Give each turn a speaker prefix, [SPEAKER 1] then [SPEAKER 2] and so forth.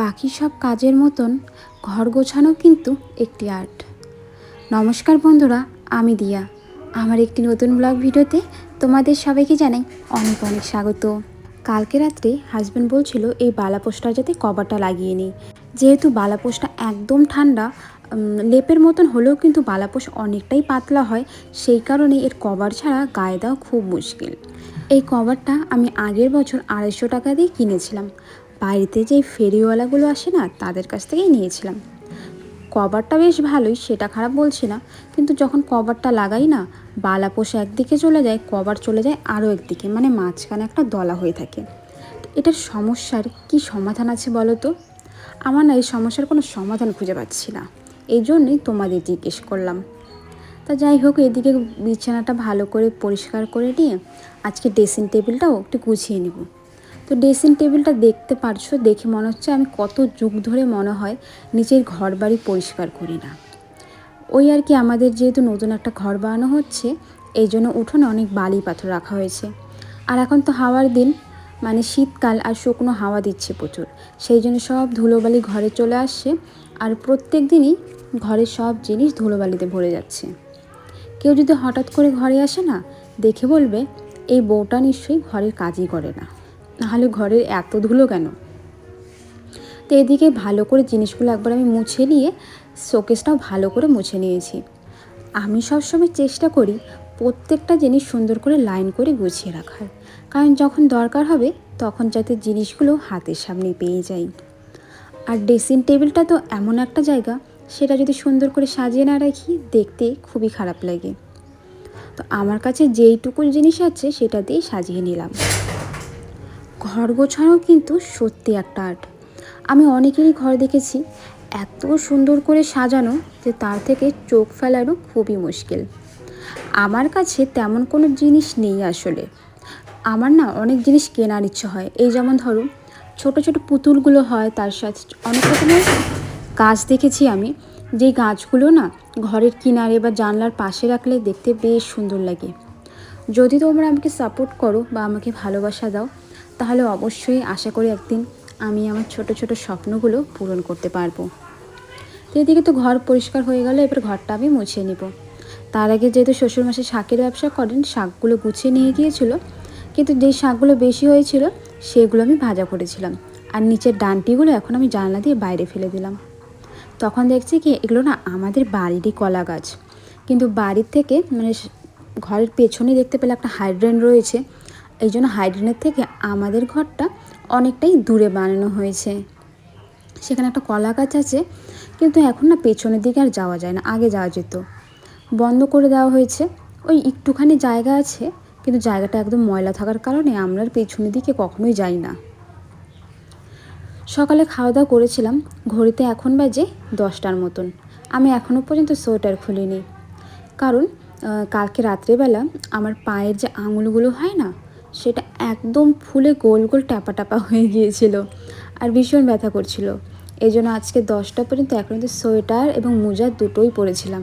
[SPEAKER 1] বাকি সব কাজের মতন ঘর গোছানো কিন্তু একটি আর্ট। নমস্কার বন্ধুরা, আমি দিয়া। আমার একটি নতুন ব্লগ ভিডিওতে তোমাদের সবাইকে জানাই অনেক অনেক স্বাগত। কালকে রাত্রে হাজব্যান্ড বলছিল, এই বালাপোস্টটা যাতে কভারটা লাগিয়ে নিই। যেহেতু বালাপোস্টটা একদম ঠান্ডা লেপের মতন হলেও কিন্তু বালাপোষ অনেকটাই পাতলা হয়, সেই কারণে এর কভার ছাড়া গায়ে দেওয়া খুব মুশকিল। এই কভারটা আমি আগের বছর আড়াইশো টাকা দিয়ে কিনেছিলাম। বাড়িতে যেই ফেরিওয়ালাগুলো আসে না, তাদের কাছ থেকেই নিয়েছিলাম। কভারটা বেশ ভালোই, সেটা খারাপ বলছি না, কিন্তু যখন কভারটা লাগাই না বালাপোষ একদিকে চলে যায়, কভার চলে যায় আরও একদিকে মানে মাঝখানে একটা দলা হয়ে থাকে। এটার সমস্যার কি সমাধান আছে বলো তো? আমার না এই সমস্যার কোনো সমাধান খুঁজে পাচ্ছি না, এই জন্যই তোমাদের জিজ্ঞেস করলাম। তা যাই হোক, এদিকে বিছানাটা ভালো করে পরিষ্কার করে নিয়ে আজকে ড্রেসিং টেবিলটাও একটু গুছিয়ে নিব। তো ড্রেসিং টেবিলটা দেখতে পারছ, দেখে মনে হচ্ছে আমি কত যুগ ধরে মনে হয় নিজের ঘর বাড়ি পরিষ্কার করি না। ওই আর কি আমাদের যেহেতু নতুন একটা ঘর বানানো হচ্ছে, এই জন্য উঠোনে অনেক বালি পাথর রাখা হয়েছে। আর এখন তো হাওয়ার দিন মানে শীতকাল আর শুকনো হাওয়া দিচ্ছে প্রচুর। সেই জন্য সব ধুলোবালি ঘরে চলে আসছে আর প্রত্যেক দিনই ঘরের সব জিনিস ধুলোবালিতে ভরে যাচ্ছে। কেউ যদি হঠাৎ করে ঘরে আসে না, দেখে বলবে, এই বউটা নিশ্চয়ই ঘরের কাজই করে না। নাহলে ঘরের এত ধুলো কেন? তো এদিকে ভালো করে জিনিসগুলো একবার আমি মুছে নিয়ে শোকেসটাও ভালো করে মুছে নিয়েছি। আমি সবসময় চেষ্টা করি প্রত্যেকটা জিনিস সুন্দর করে লাইন করে গুছিয়ে রাখার। কারণ যখন দরকার হবে তখন যাতে জিনিসগুলো হাতের সামনে পেয়ে যাই। আর ড্রেসিং টেবিলটা তো এমন একটা জায়গা, সেটা যদি সুন্দর করে সাজিয়ে না রাখি দেখতে খুবই খারাপ লাগে। তো আমার কাছে যেইটুকু জিনিস আছে সেটা দিয়ে সাজিয়ে নিলাম। ঘর গোছানো কিন্তু সত্যি একটা আর্ট। আমি অনেকেরই ঘর দেখেছি, এত সুন্দর করে সাজানো যে তার থেকে চোখ ফেলানো খুবই মুশকিল। আমার কাছে তেমন কোনো জিনিস নেই আসলে। আমার না অনেক জিনিস কেনার ইচ্ছে হয়। এই যেমন ধরো ছোট ছোট পুতুলগুলো হয় তার সাথে। অনেক রকমের গাছ দেখেছি আমি, যেই গাছগুলো না ঘরের কিনারে বা জানলার পাশে রাখলে দেখতে বেশ সুন্দর লাগে। যদি তোমরা আমাকে সাপোর্ট করো বা আমাকে ভালোবাসা দাও তাহলে অবশ্যই আশা করি একদিন আমি আমার ছোট ছোট স্বপ্নগুলো পূরণ করতে পারব। এদিকে তো ঘর পরিষ্কার হয়ে গেল, এবার ঘরটা আমি মুছিয়ে নিব। তার আগে যেহেতু শ্বশুরমাসে শাকের ব্যবসা করেন, শাকগুলো গুছিয়ে নিয়ে গিয়েছিল। কিন্তু যেই শাকগুলো বেশি হয়েছিল, সেগুলো আমি ভাজা করেছিলাম। আর নিচের ডান্টিগুলো এখন আমি জানলা দিয়ে বাইরে ফেলে দিলাম। তখন দেখছি কি, এগুলো না আমাদের বাড়িরই কলা গাছ। কিন্তু বাড়ির থেকে মানে ঘরের পেছনে দেখতে পেলে একটা হাইড্রেন রয়েছে। এই জন্য হাইড্রেনের থেকে আমাদের ঘরটা অনেকটাই দূরে বানানো হয়েছে। সেখানে একটা কলা গাছ আছে, কিন্তু এখন না পেছনের দিকে আর যাওয়া যায় না, আগে যাওয়া যেত। বন্ধ করে দেওয়া হয়েছে, ওই একটুখানি জায়গা আছে, কিন্তু জায়গাটা একদম ময়লা থাকার কারণে আমরা পেছনের দিকে কখনোই যাই না। সকালে খাওয়া দাওয়া করেছিলাম, ঘড়িতে এখন বাজে দশটার মতন। আমি এখনও পর্যন্ত সোয়েটার খুলিনি। কারণ কালকে রাত্রেবেলা আমার পায়ের যে আঙুলগুলো হয় না সেটা একদম ফুলে গোল গোল টাপা টাপা হয়ে গিয়েছিল আর ভীষণ ব্যথা করছিল। এই জন্য আজকে দশটা পর্যন্ত এখন তো সোয়েটার এবং মোজা দুটোই পরেছিলাম।